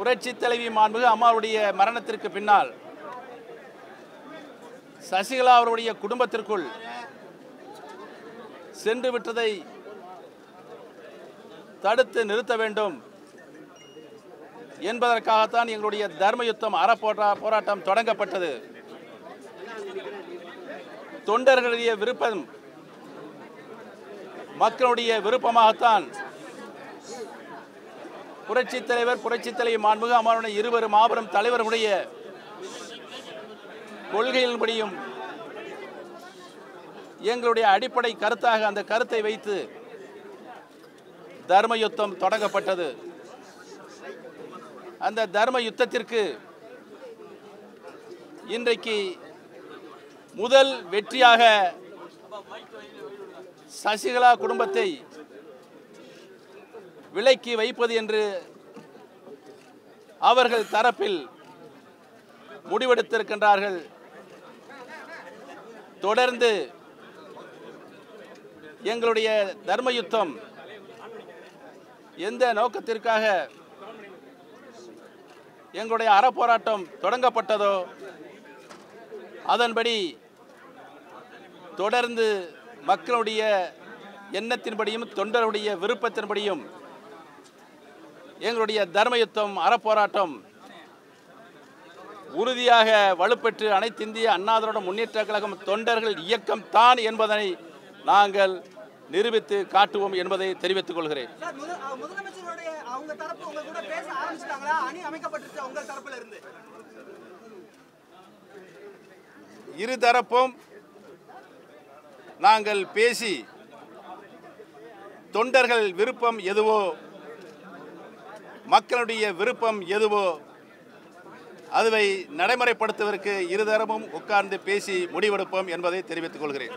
புரட்சி தலைவி மாண்புகு அம்மாவுடைய மரணத்திற்கு பின்னால் சசிகலா அவருடைய குடும்பத்திற்குள் சென்று விட்டதை தடுத்து நிறுத்த வேண்டும் என்பதற்காகத்தான் எங்களுடைய தர்ம யுத்தம் அறப்போரா போராட்டம் தொடங்கப்பட்டது. தொண்டர்களுடைய விருப்பம் மக்களுடைய விருப்பமாகத்தான் புரட்சி தலைவர் புரட்சி தலைவி மாண்புக அம்மாவுடைய இருவரு மாபெரும் தலைவர்களுடைய கொள்கையின்படியும் எங்களுடைய அடிப்படை கருத்தாக அந்த கருத்தை வைத்து தர்ம யுத்தம் தொடங்கப்பட்டது. அந்த தர்ம யுத்தத்திற்கு இன்றைக்கு முதல் வெற்றியாக சசிகலா குடும்பத்தை விலைக்கு வைப்பது என்று அவர்கள் தரப்பில் முடிவெடுத்திருக்கின்றார்கள். தொடர்ந்து எங்களுடைய தர்ம யுத்தம் எந்த நோக்கத்திற்காக எங்களுடைய அறப்போராட்டம் தொடங்கப்பட்டதோ அதன்படி தொடர்ந்து மக்களுடைய எண்ணத்தின்படியும் தொண்டருடைய விருப்பத்தின்படியும் எங்களுடைய தர்ம யுத்தம் அறப்போராட்டம் உறுதியாக வலுப்பெற்று அனைத்து இந்திய அண்ணா திராவிட முன்னேற்ற கழகம் தொண்டர்கள் இயக்கம் தான் என்பதனை நாங்கள் நிரூபித்து காட்டுவோம் என்பதை தெரிவித்துக் கொள்கிறேன். இருதரப்பும் நாங்கள் பேசி தொண்டர்கள் விருப்பம் எதுவோ மக்களுடைய விருப்பம் எதுவோ அதுவை நடைமுறைப்படுத்துவதற்கு இருதரமும் உட்கார்ந்து பேசி முடிவெடுப்போம் என்பதை தெரிவித்துக் கொள்கிறேன்.